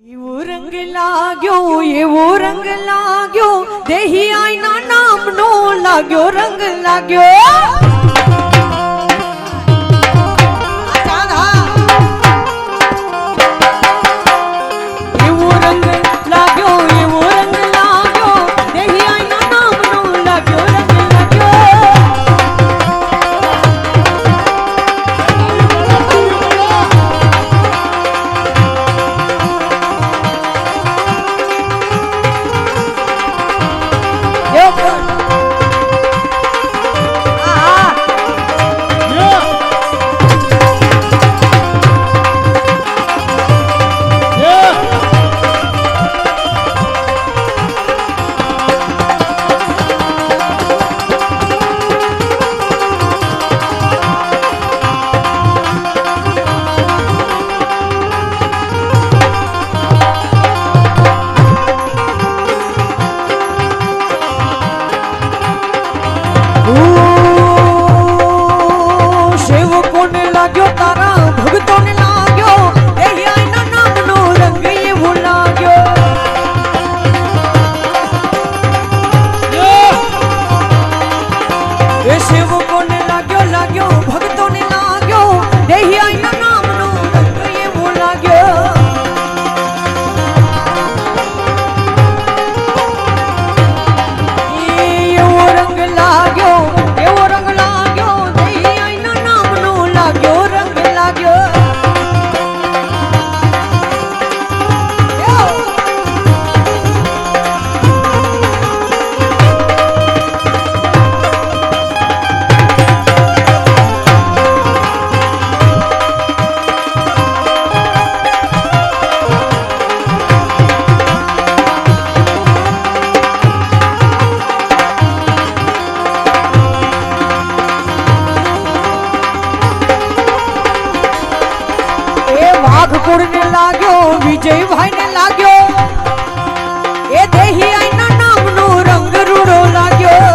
એવો રંગ લાગ્યો એવો રંગ લાગ્યો દેહી આઈના નામનો લાગ્યો રંગ લાગ્યો જે ભાઈને લાગ્યો. એ દેહી આઈના નામનો રંગ રૂડો લાગ્યો.